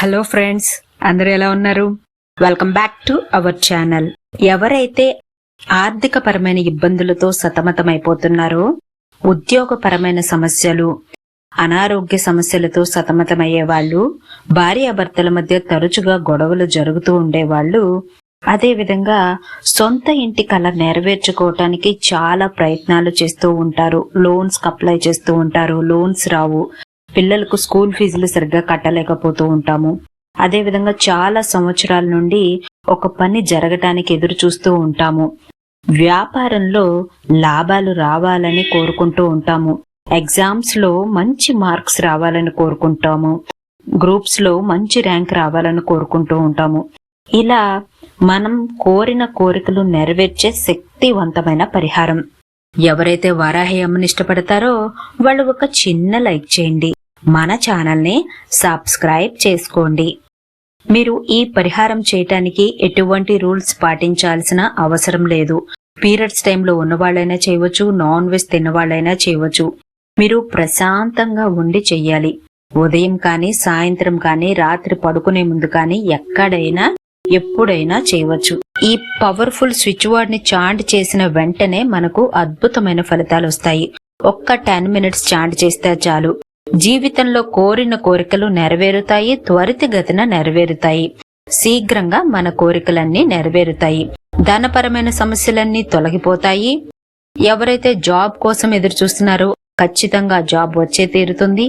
Hello friends అందరూ ఎలా ఉన్నారు? Welcome back to our channel ఎవరైతే ఆర్థిక పరమైన ఇబ్బందులతో సతమతమైపోతున్నారో ఉద్యోగపరమైన సమస్యలు అనారోగ్య సమస్యలతో సతమతమయ్యే వాళ్ళు భార్యాభర్తల మధ్య తరచుగా గొడవలు జరుగుతూ ఉండేవాళ్ళు అదే విధంగా సొంత ఇంటి కళ నెరవేర్చుకోవటానికి చాలా ప్రయత్నాలు చేస్తూ ఉంటారు. లోన్స్కి అప్లై చేస్తూ ఉంటారు. లోన్స్ రావు. పిల్లలకు స్కూల్ ఫీజులు సరిగ్గా కట్టలేకపోతూ ఉంటాము. అదే విధంగా చాలా సంవత్సరాల నుండి ఒక పని జరగటానికి ఎదురు చూస్తూ ఉంటాము. వ్యాపారంలో లాభాలు రావాలని కోరుకుంటూ ఉంటాము. ఎగ్జామ్స్లో మంచి మార్క్స్ రావాలని కోరుకుంటాము. గ్రూప్స్లో మంచి ర్యాంక్ రావాలని కోరుకుంటూ ఉంటాము. ఇలా మనం కోరిన కోరికలు నెరవేర్చే శక్తివంతమైన పరిహారం. ఎవరైతే వారాహి అమ్మని ఇష్టపడతారో వాళ్ళు ఒక చిన్న లైక్ చేయండి. మన ఛానల్ని సబ్స్క్రైబ్ చేసుకోండి. మీరు ఈ పరిహారం చేయటానికి ఎటువంటి రూల్స్ పాటించాల్సిన అవసరం లేదు. పీరియడ్స్ టైంలో ఉన్నవాళ్ళైనా చేయవచ్చు నాన్ వెజ్ తిన్నవాళ్ళైనా చేయవచ్చు. మీరు ప్రశాంతంగా ఉండి చెయ్యాలి. ఉదయం కానీ సాయంత్రం కానీ రాత్రి పడుకునే ముందు కానీ ఎక్కడైనా ఎప్పుడైనా చేయవచ్చు. ఈ పవర్ఫుల్ స్విచ్ వర్డ్ని చాంట్ చేసిన వెంటనే మనకు అద్భుతమైన ఫలితాలు వస్తాయి. ఒక్క టెన్ మినిట్స్ చాంట్ చేస్తే చాలు. జీవితంలో కోరిన కోరికలు నెరవేరుతాయి త్వరితగతిన నెరవేరుతాయి. శీఘ్రంగా మన కోరికలన్నీ నెరవేరుతాయి. ధనపరమైన సమస్యలన్నీ తొలగిపోతాయి. ఎవరైతే జాబ్ కోసం ఎదురు చూస్తున్నారో ఖచ్చితంగా జాబ్ వచ్చే తీరుతుంది.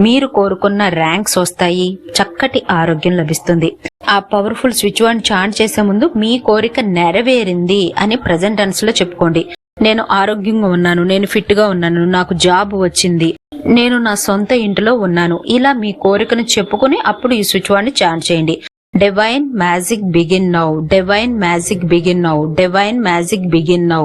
మీరు కోరుకున్న ర్యాంక్స్ వస్తాయి. చక్కటి ఆరోగ్యం లభిస్తుంది. ఆ పవర్ఫుల్ స్విచ్ ఆన్ చాంట్ చేసే ముందు మీ కోరిక నెరవేరింది అని ప్రజెంట్ టెన్స్లో చెప్పుకోండి. నేను ఆరోగ్యంగా ఉన్నాను నేను ఫిట్గా ఉన్నాను నాకు జాబ్ వచ్చింది. నేను నా సొంత ఇంటిలో ఉన్నాను. ఇలా మీ కోరికను చెప్పుకుని అప్పుడు ఈ స్విచ్ వాడిని ని చేయండి. Divine magic begin now divine magic begin now divine magic begin now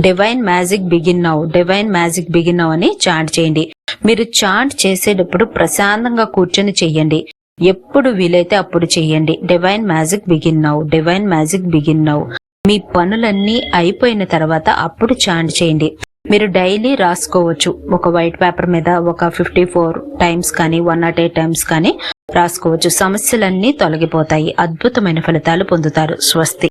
divine magic begin now divine magic begin now అని చాంట్ చేయండి. మీరు చాంట్ చేసేటప్పుడు ప్రశాంతంగా కూర్చొని చెయ్యండి. ఎప్పుడు వీలైతే అప్పుడు చెయ్యండి. Divine magic begin now divine magic begin now మీ పనులన్నీ అయిపోయిన తర్వాత అప్పుడు చాంట్ చేయండి. మీరు డైలీ రాసుకోవచ్చు. ఒక వైట్ పేపర్ మీద ఒక ఫిఫ్టీ ఫోర్ టైమ్స్ కానీ వన్ నాట్ ఎయిట్ టైమ్స్ కానీ రాసుకోవచ్చు. సమస్యలన్నీ తొలగిపోతాయి. అద్భుతమైన ఫలితాలు పొందుతారు. స్వస్తి.